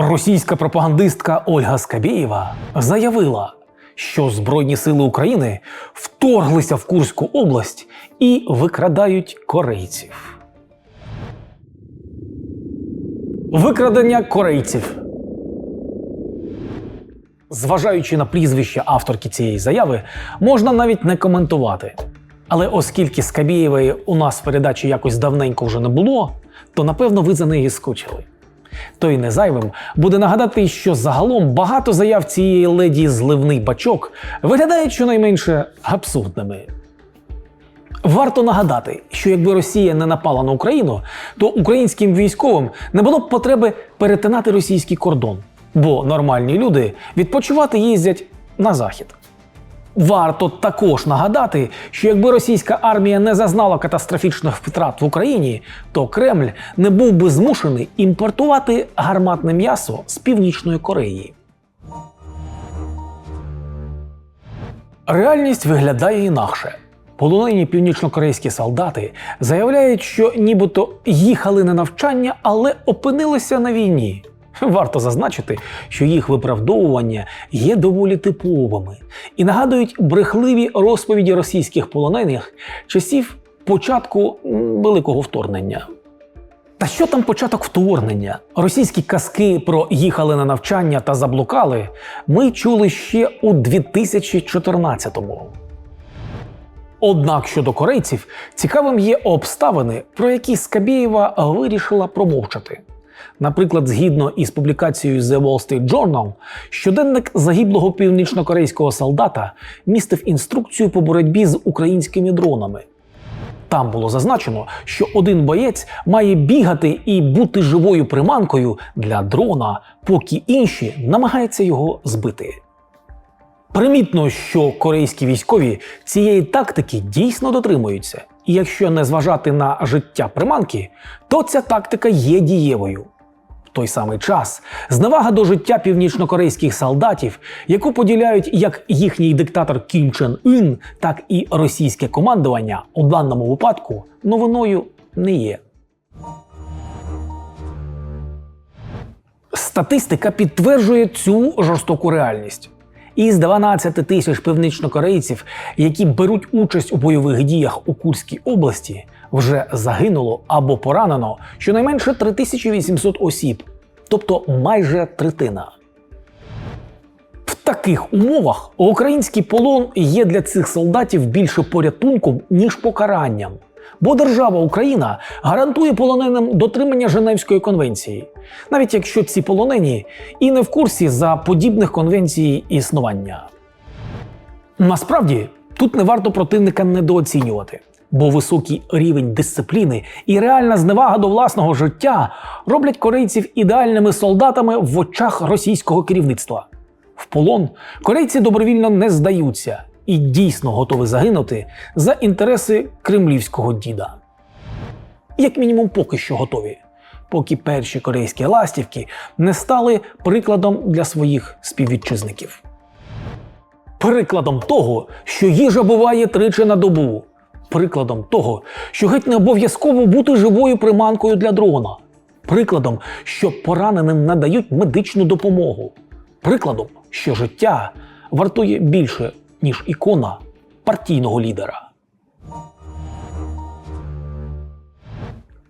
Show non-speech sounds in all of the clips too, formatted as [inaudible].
Російська пропагандистка Ольга Скабєєва заявила, що Збройні сили України вторглися в Курську область і викрадають корейців. Викрадення корейців. Зважаючи на прізвище авторки цієї заяви, можна навіть не коментувати. Але оскільки Скабєєвої у нас в передачі якось давненько вже не було, то напевно ви за неї скучили. То й не зайвим буде нагадати, що загалом багато заяв цієї леді зливний бачок виглядають щонайменше абсурдними. Варто нагадати, що якби Росія не напала на Україну, то українським військовим не було б потреби перетинати російський кордон, бо нормальні люди відпочивати їздять на захід. Варто також нагадати, що якби російська армія не зазнала катастрофічних втрат в Україні, то Кремль не був би змушений імпортувати гарматне м'ясо з Північної Кореї. Реальність виглядає інакше. Полонені північнокорейські солдати заявляють, що нібито їхали на навчання, але опинилися на війні. [laughs] Варто зазначити, що їх виправдовування є доволі типовими і нагадують брехливі розповіді російських полонених часів початку великого вторгнення. Та що там початок вторгнення? Російські казки про їхали на навчання та заблукали ми чули ще у 2014-му. Однак щодо корейців цікавим є обставини, про які Скабєєва вирішила промовчати. Наприклад, згідно із публікацією The Wall Street Journal, щоденник загиблого північнокорейського солдата містив інструкцію по боротьбі з українськими дронами. Там було зазначено, що один боєць має бігати і бути живою приманкою для дрона, поки інші намагаються його збити. Примітно, що корейські військові цієї тактики дійсно дотримуються, і якщо не зважати на життя приманки, то ця тактика є дієвою. В той самий час зневага до життя північнокорейських солдатів, яку поділяють як їхній диктатор Кім Чен Ін, так і російське командування, у даному випадку новиною не є. Статистика підтверджує цю жорстоку реальність. Із 12 тисяч північнокорейців, які беруть участь у бойових діях у Курській області, вже загинуло або поранено щонайменше 3800 осіб, тобто майже третина. В таких умовах український полон є для цих солдатів більше порятунком, ніж покаранням. Бо держава Україна гарантує полоненим дотримання Женевської конвенції, навіть якщо ці полонені і не в курсі за подібних конвенцій існування. Насправді тут не варто противника недооцінювати, бо високий рівень дисципліни і реальна зневага до власного життя роблять корейців ідеальними солдатами в очах російського керівництва. В полон корейці добровільно не здаються і дійсно готові загинути за інтереси кремлівського діда. Як мінімум, поки що готові, поки перші корейські ластівки не стали прикладом для своїх співвітчизників. Прикладом того, що їжа буває тричі на добу. Прикладом того, що геть не обов'язково бути живою приманкою для дрона. Прикладом, що пораненим надають медичну допомогу. Прикладом, що життя вартує більше, ніж ікона партійного лідера.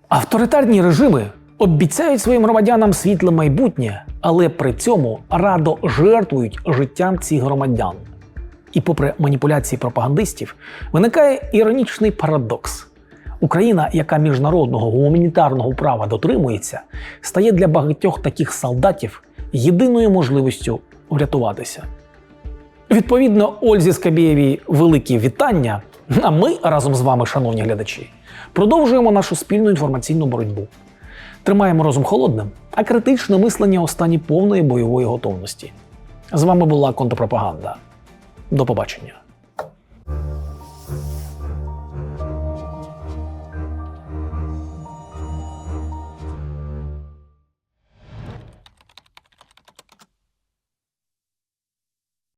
Авторитарні режими обіцяють своїм громадянам світле майбутнє, але при цьому радо жертвують життям цих громадян. І попри маніпуляції пропагандистів, виникає іронічний парадокс. Україна, яка міжнародного гуманітарного права дотримується, стає для багатьох таких солдатів єдиною можливістю врятуватися. Відповідно, Ользі Скабєєвій великі вітання. А ми разом з вами, шановні глядачі, продовжуємо нашу спільну інформаційну боротьбу. Тримаємо розум холодним, а критичне мислення у стані повної бойової готовності. З вами була контрпропаганда. До побачення.